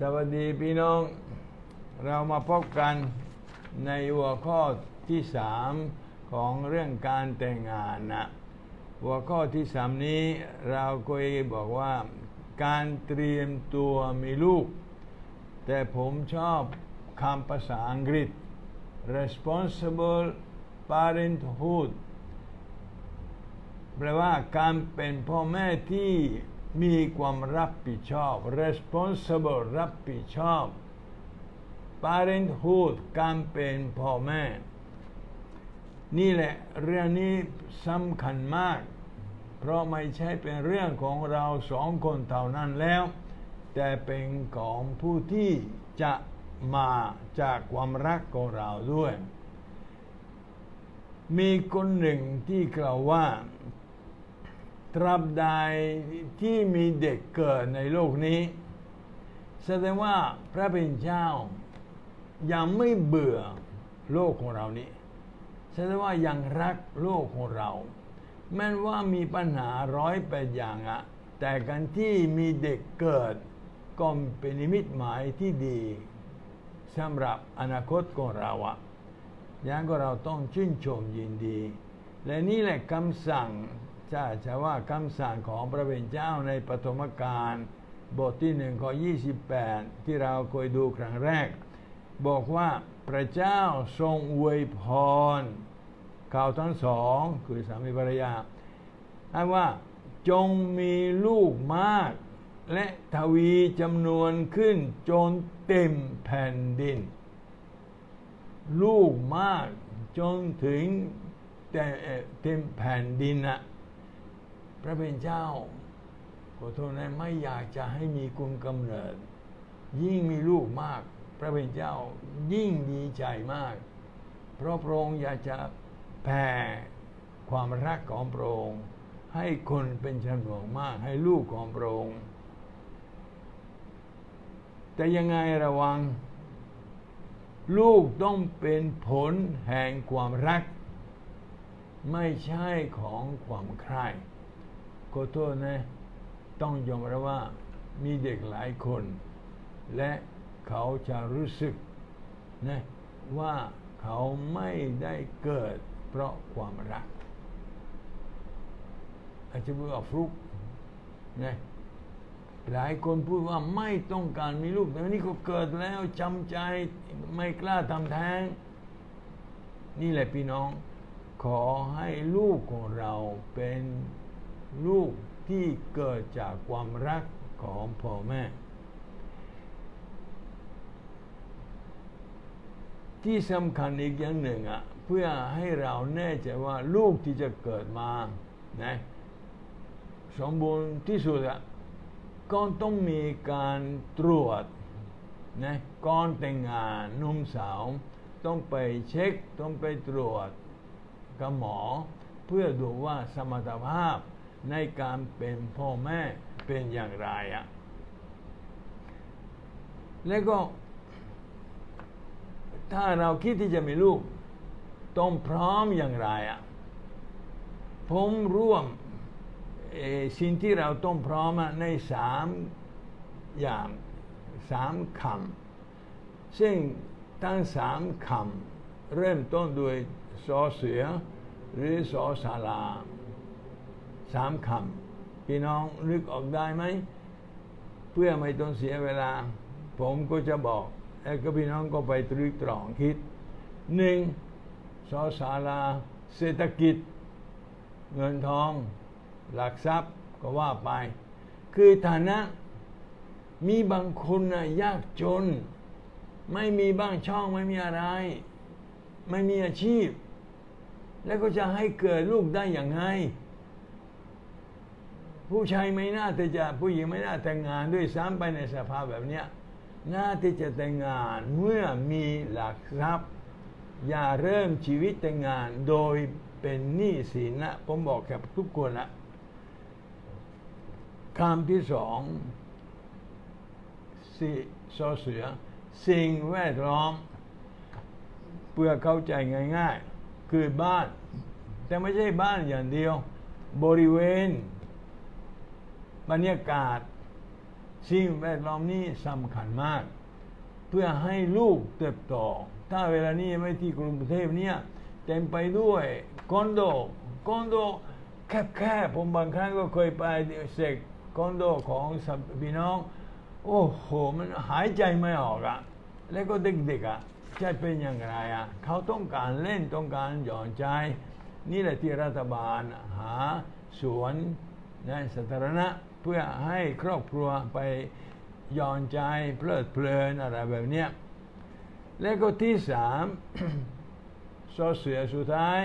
สวัสดีพี่น้อง เรามาพบกันในหัวข้อที่สามของเรื่องการแต่งงานนะหัวข้อที่สามนี้เราเคยบอกว่าการเตรียมตัวมีลูก แต่ผมชอบคำภาษาอังกฤษ responsible parenthood แปลว่าการเป็นพ่อแม่ที่ มีความรับผิดชอบ responsible รับผิดชอบ parenthood การเป็นพ่อแม่ นี่แหละเรื่องนี้สำคัญมาก เพราะไม่ใช่เป็นเรื่องของเราสองคนเท่านั้นแล้ว แต่เป็นของผู้ที่จะมาจากความรักของเราด้วย มีคนหนึ่งที่กล่าวว่า ตราบใดที่มีเด็กเกิดในโลกนี้ แสดงว่าพระเป็นเจ้า ยังไม่เบื่อโลกของเรานี้ แสดงว่ายังรักโลกของเรา แม้ว่ามีปัญหาร้อยแปดอย่างอะแต่การที่มีเด็กเกิดก็เป็นนิมิตหมายที่ดีสำหรับอนาคตของเราอะย่างก็เราต้องชื่นชมยินดี และนี่แหละคำสั่ง จะจะว่าคำสั่งของพระเป็นเจ้าในปฐมกาลบทที่หนึ่งข้อ28 ที่เราเคยดูครั้งแรก บอกว่าพระเจ้าทรงอวยพรเขาทั้งสองคือสามีภรรยาให้ว่าจงมีลูกมาก และทวีจำนวนขึ้นจนเต็มแผ่นดิน ลูกมากจนถึงเต็มแผ่นดินนะ ระเป็นเจ้าขอโทษนะไม่อยากจะให้มีกุลกำเนิด ยิ่งมีลูกมาก พระเป็นเจ้ายิ่งดีใจมาก เพราะพระองค์อยากจะแผ่ความรักของพระองค์ให้คนเป็นจำนวนมากให้ลูกของพระองค์แต่ยังไงระวัง ลูกต้องเป็นผลแห่งความรัก ไม่ใช่ของความใคร่ ขอโทษนะ ต้องยอมรับว่ามีเด็กหลายคน และเขาจะรู้สึกนะว่าเขาไม่ได้เกิดเพราะความรัก อาจจะพูดว่าฟลุกนะหลายคนพูดว่าไม่ต้องการมีลูก แต่นนี้ก็เกิดแล้วจำใจไม่กล้าทำแท้ง นี่แหละพี่น้อง ขอให้ลูกของเราเป็น ลูกที่เกิดจากความรักของพ่อแม่ ที่สำคัญอีกอย่างหนึ่งอะเพื่อให้เราแน่ใจว่าลูกที่จะเกิดมานะสมบูรณ์ที่สุดอะก็ต้องมีการตรวจนะก่อนแต่งงานนุ่มสาว ต้องไปเช็ค ต้องไปตรวจกับหมอ เพื่อดูว่าสมรรถภาพ ในการเป็นพ่อแม่เป็นอย่างไรอะแล้วก็ ถ้าเราคิดที่จะมีลูก ต้องพร้อมอย่างไรอะผมร่วมสิ่งที่เราต้องพร้อมในสามอย่างสามคำซึ่งทั้งสามคำเริ่มต้นด้วยสอเสือหรือสอสารา สามคำพี่น้องนึกออกได้ไหม เพื่อไม่ต้องเสียเวลา ผมก็จะบอกแล้วก็พี่น้องก็ไปตรึกตรองคิดหนึ่งสอสาราเศรษฐกิจ เงินทอง หลักทรัพย์ก็ว่าไป คือฐานะมีบางคนนะยากจน ไม่มีบ้างช่องไม่มีอะไร ไม่มีอาชีพ แล้วก็จะให้เกิดลูกได้อย่างไง ผู้ชายไม่น่าที่จะผู้หญิงไม่น่าแต่งงานด้วยซ้ำไปในสภาพแบบเนี้ยน่าที่จะแต่งงานเมื่อมีหลักทรัพย์ อย่าเริ่มชีวิตแต่งงานโดยเป็นหนี้สินนะผมบอกกับทุกคนละคำที่สองสิโซเสือ สิ่งแวดล้อม เพื่อเข้าใจง่าย ๆ คือบ้าน แต่ไม่ใช่บ้านอย่างเดียว บริเวณ บรรยากาศ สิ่งแวดล้อมนี้สำคัญมาก เพื่อให้ลูกเติบโตถ้าเวลานี้ไม่ที่กรุงเทพเนี่ยเต็มไปด้วยคอนโดคอนโดแคบๆผมบางครั้งก็เคยไปเสกคอนโดของสบพี่น้อง โอ้โห มันหายใจไม่ออกอะแล้วก็เด็กๆอะจะเป็นอย่างไรอะเขาต้องการเล่นต้องการหย่อนใจ นี่แหละที่รัฐบาลหาสวนในสาธารณะ พื่อให้ครอบครัวไปยอนใจเพลิดเพลินอะไรแบบเนี้ยแล้วก็ที่สามโซเสียสุดท้าย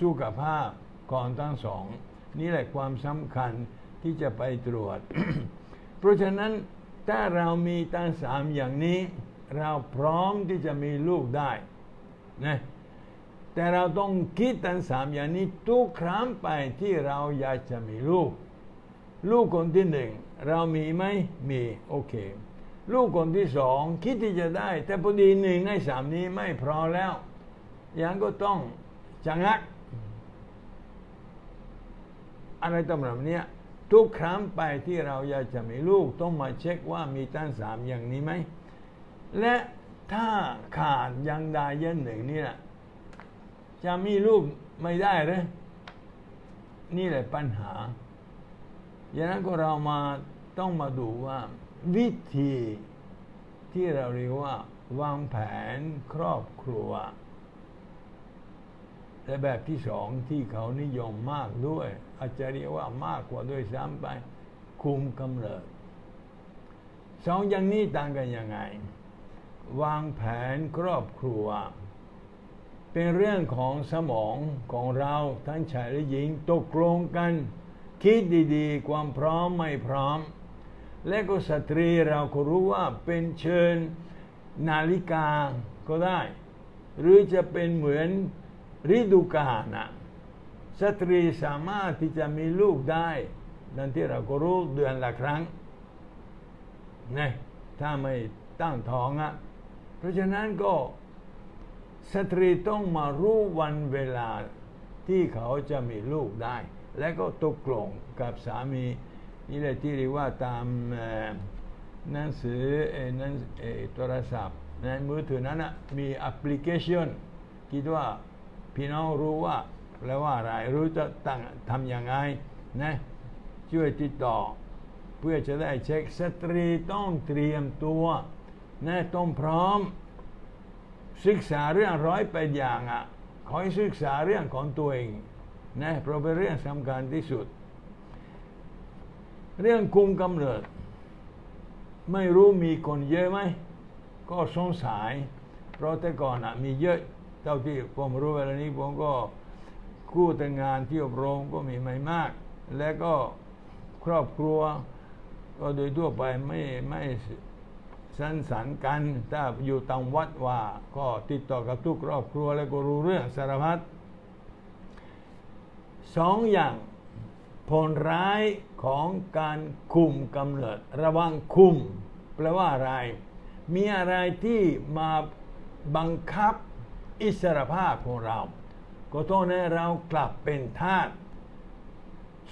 สุขภาพก่อนทั้งสอง นี่แหละความสำคัญที่จะไปตรวจ เพราะฉะนั้นถ้าเรามีทั้งสามอย่างนี้ เราพร้อมที่จะมีลูกได้นะแต่เราต้องคิดทั้งสามอย่างนี้ทุกครั้งไปที่เราอยากจะมีลูก ลูกคนที่หนึ่งเรามีไหมมีโอเค ลูกคนที่สองคิดที่จะได้ แต่พอดีหนึ่งในสามนี้ไม่พร้อมแล้ว ยังก็ต้องจะงัก อะไรต่างๆเนี้ยทุกครั้งไปที่เราอยากจะมีลูกต้องมาเช็คว่ามีตั้งสามอย่างนี้ไหม และถ้าขาดยังใดยันหนึ่งนี่แหละจะมีลูกไม่ได้หรือนี่แหละปัญหา อย่างนั้นก็เรามาต้องมาดูว่าวิธีที่เราเรียกว่าวางแผนครอบครัว และแบบที่สองที่เขานิยมมากด้วย อาจจะเรียกว่ามากกว่าด้วยซ้ำไป คุมกำเนิดสองอย่างนี้ต่างกันยังไง วางแผนครอบครัว เป็นเรื่องของสมองของเราทั้งชายและหญิงตกลงกัน คิดดีๆ ความพร้อมไม่พร้อม และก็สตรีเราก็รู้ว่าเป็นเชิญนาฬิกาก็ได้ หรือจะเป็นเหมือนฤดูกาลนะสตรีสามารถที่จะมีลูกได้ดังที่เราก็รู้เดือนละครั้งนะถ้าไม่ตั้งท้องอะ่ะเพราะฉะนั้นก็สตรีต้องมารู้วันเวลาที่เขาจะมีลูกได้ และก็ตกลงกับสามีนี่แหละที่เรียกว่าตามหนังสือนั้นโทรศัพท์ในมือถือนั้นมีแอปพลิเคชันคิดว่าพี่น้องรู้ว่าแปลว่าอะไรรู้จะตั้งทำยังไงนะช่วยติดต่อ เพื่อจะได้เช็คสตรีต้องเตรียมตัวนะต้องพร้อม ศึกษาเรื่องร้อยไปอย่างอะขอให้ศึกษาเรื่องของตัวเอง นะเพราะเป็นเรื่องสำคัญที่สุด เรื่องคุมกำเนิด ไม่รู้มีคนเยอะไหม ก็สงสัยเพราะแต่ก่อนอะมีเยอะเท่าที่ผมรู้เวลานี้ผมก็คู่แต่งงานที่อบรมก็มีไม่มาก และก็ครอบครัว ก็โดยทั่วไปไม่ไม่สันสันกัน ถ้าอยู่ตามวัดว่าก็ติดต่อกับทุกครอบครัวแล้วก็รู้เรื่องสารพัด สองอย่างผลร้ายของการคุมกำเนิด ระวังคุมแปลว่าอะไร มีอะไรที่มาบังคับอิสรภาพของเรา ก็ต้องให้เรากลับเป็นทาส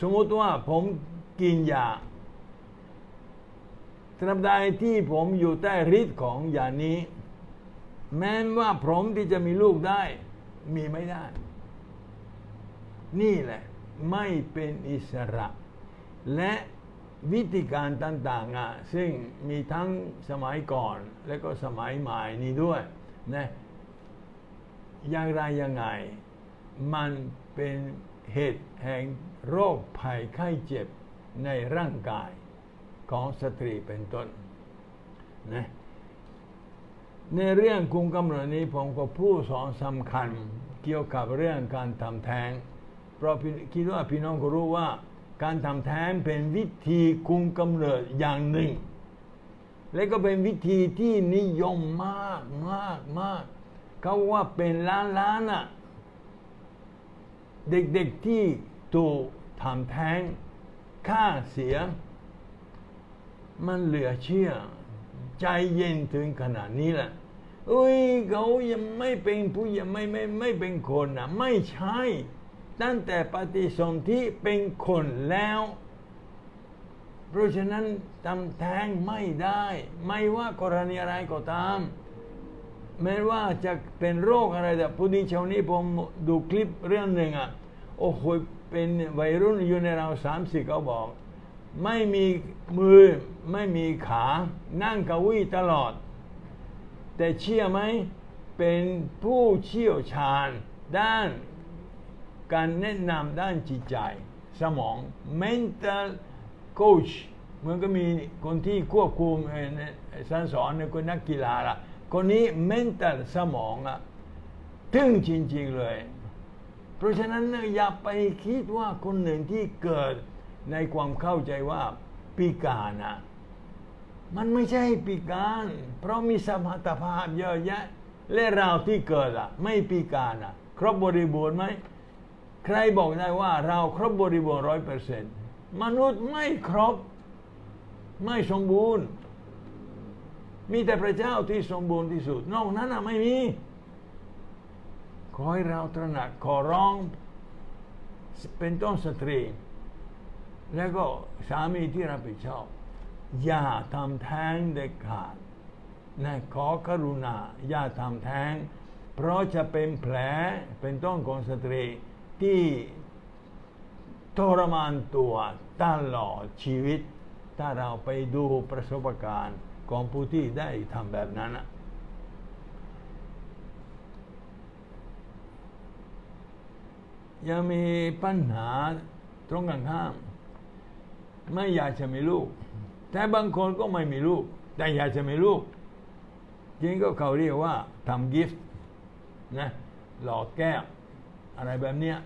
สมมติว่าผมกินยาตราบใดที่ผมอยู่ใต้ฤทธิ์ของยานี้ แม้ว่าผมที่จะมีลูกได้มีไม่ได้ นี่แหละ ไม่เป็นอิสระ และวิธีการต่างๆอะซึ่งมีทั้งสมัยก่อนและก็สมัยใหม่นี้ด้วยนะอย่างไรยังไง มันเป็นเหตุแห่งโรคภัยไข้เจ็บในร่างกายของสตรีเป็นต้นนะในเรื่องคุมกำเนิดนี้ผมก็ผู้สอนสำคัญเกี่ยวกับเรื่องการทำแท้ง เพราะคิดว่าพี่น้องก็รู้ว่า การทำแท้งเป็นวิธีคุมกำเนิดอย่างหนึ่ง และก็เป็นวิธีที่นิยมมากมากมากเขาว่าเป็นล้านล้านอะเด็กๆที่ถูกทำแท้งค่าเสีย มันเหลือเชื่อ ใจเย็นถึงขนาดนี้แหละอุ้ยเขายังไม่เป็นผู้ยังไม่ไม่ไม่เป็นคนนะไม่ใช่ ตั้งแต่ปฏิสนธิเป็นคนแล้ว เพราะฉะนั้นทำแท้งไม่ได้ ไม่ว่ากรณีอะไรก็ตาม แม้ว่าจะเป็นโรคอะไรแต่พุทธิชาวนี้ผมดูคลิปเรื่องหนึ่งอะ โอ้โหเป็นวัยรุ่นอยู่ในเราสามสิบเขาบอก ไม่มีมือไม่มีขา นั่งกาวีตลอด แต่เชื่อไหมเป็นผู้เชี่ยวชาญด้าน การแนะนำด้านจิตใจ สมอง mental coach เหมือนก็มีคนที่ควบคุมสอนสอนในคนนักกีฬาละคนนี้ mental สมองอะทึ่งจริง ๆ เลย เพราะฉะนั้นอย่าไปคิดว่าคนหนึ่งที่เกิดในความเข้าใจว่าปีการนะมันไม่ใช่ปีการ เพราะมีสมรรถภาพเยอะแยะ และเราที่เกิดอะไม่ปีการอะครบบริบูรณ์ไหม ใครบอกได้ว่าเราครบบริบูรณ์ร้อยเปอร์เซ็นต์มนุษย์ไม่ครบ ไม่สมบูรณ์ มีแต่พระเจ้าที่สมบูรณ์ที่สุด นอกนั้นน่ะไม่มี ขอให้เราตระหนักขอร้อง เป็นต้นสตรี แล้วก็สามีที่รับผิดชอบ อย่าทำแท้งเด็ดขาดนะขอกรุณา อย่าทำแท้ง เพราะจะเป็นแผลเป็นต้นของสตรี ที่ทรมานตัวตลอดชีวิต ถ้าเราไปดูประสบการณ์ของผู้ที่ได้ทำแบบนั้นนะยังมีปัญหาตรงกันข้าม ไม่อยากจะมีลูก แต่บางคนก็ไม่มีลูก แต่อยากจะมีลูกจริงก็เขาเรียกว่าทำกิฟต์นะหลอกแก้ว อะไรแบบเนี้ย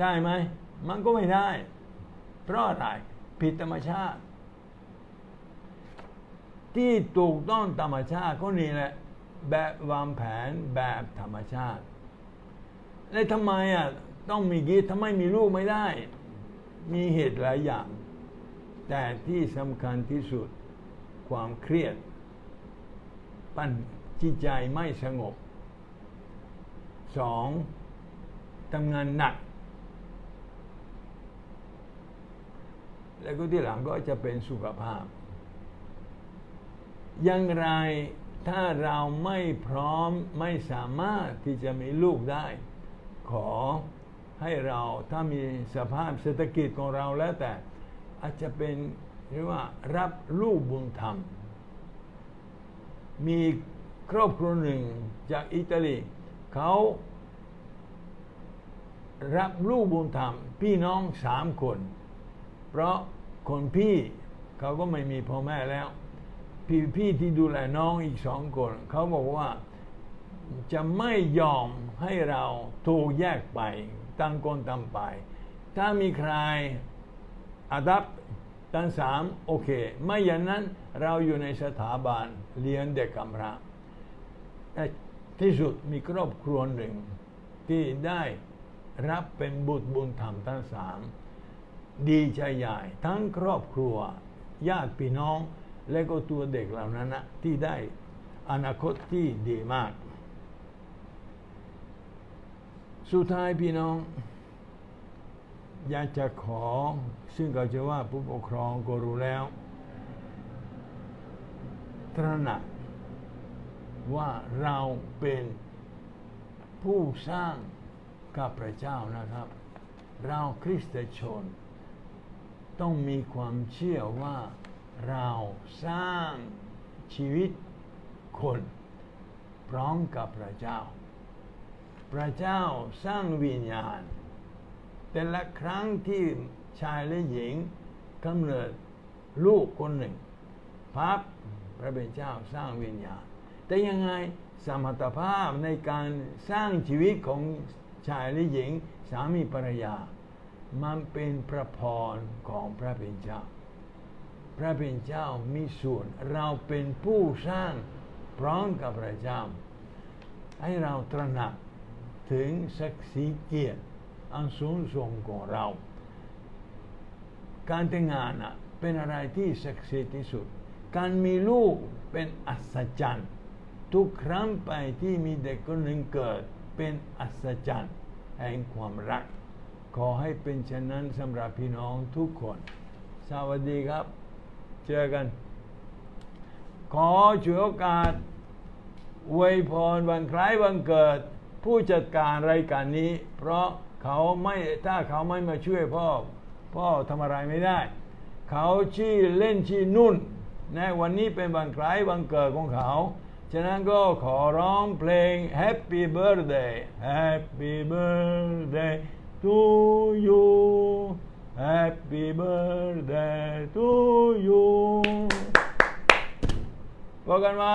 ได้ไหมมันก็ไม่ได้ เพราะอะไรผิดธรรมชาติ ที่ถูกต้องธรรมชาติก็นี่แหละแบบวางแผนแบบธรรมชาติแล้วทำไมอะต้องมีกิฟต์ทำไมมีลูกไม่ได้ มีเหตุหลายอย่าง แต่ที่สำคัญที่สุดความเครียด ปั้นจิตใจไม่สงบ สองทำงานหนัก แล้วก็ที่หลังก็จะเป็นสุขภาพ อย่างไรถ้าเราไม่พร้อมไม่สามารถที่จะมีลูกได้ ขอให้เราถ้ามีสภาพเศรษฐกิจของเราแล้วแต่อาจจะเป็นเรียกว่ารับลูกบุญธรรม มีครอบครัวหนึ่งจากอิตาลี เขารับลูกบุญธรรม พี่น้องสามคน เพราะคนพี่เขาก็ไม่มีพ่อแม่แล้ว พี่พี่ที่ดูแลน้องอีกสองคน เขาบอกว่าจะไม่ยอมให้เราถูกแยกไปตั้งคนตั้งไป ถ้ามีใครอาดับตั้งสามโอเค ไม่อย่างนั้นเราอยู่ในสถาบันเลี้ยงเด็กกำพร้า ที่สุดมีครอบครัวหนึ่งที่ได้รับเป็นบุตรบุญธรรมทั้งสามดีใจใหญ่ทั้งครอบครัว ญาติพี่น้อง และก็ตัวเด็กเหล่านั้นนะที่ได้อนาคตที่ดีมาก สุดท้ายพี่น้อง อยากจะขอ ซึ่งก็จะว่าผู้ปกครองก็รู้แล้ว ตระหนัก ว่าเราเป็นผู้สร้างกับพระเจ้านะครับ เราคริสตชน ต้องมีความเชื่อว่าเราสร้างชีวิตคนพร้อมกับพระเจ้า พระเจ้าสร้างวิญญาณ แต่ละครั้งที่ชายและหญิงกำเนิดลูกคนหนึ่งพับพระเป็นเจ้าสร้างวิญญาณ แต่ยังไงสมรรถภาพในการสร้างชีวิตของชายและหญิงสามีภรรยา มันเป็นพระพรของพระเป็นเจ้า พระเป็นเจ้ามีส่วนเราเป็นผู้สร้างพร้อมกับพระเจ้า ให้เราตระหนักถึงศักดิ์ศรีเกียรติอันสูงส่งของเรา การแต่งงานเป็นอะไรที่ศักดิ์สิทธิ์ที่สุด การมีลูกเป็นอัศจรรย์ ทุกครั้งไปที่มีเด็กคนหนึ่งเกิดเป็นอัศจรรย์แห่งความรัก ขอให้เป็นเช่นนั้นสำหรับพี่น้องทุกคน สวัสดีครับ เจอกัน ขอฉวยโอกาสอวยพรวันคล้ายวันเกิด ผู้จัดการรายการนี้ เพราะเขาไม่ถ้าเขาไม่มาช่วยพ่อ พ่อทำอะไรไม่ได้ เขาชื่อเล่นชื่อนุ่นนะวันนี้เป็นวันคล้ายวันเกิดของเขา ฉะนั้นก็ขอร้องเพลง Happy Birthday Happy Birthday to you Happy Birthday to you พบกันไหม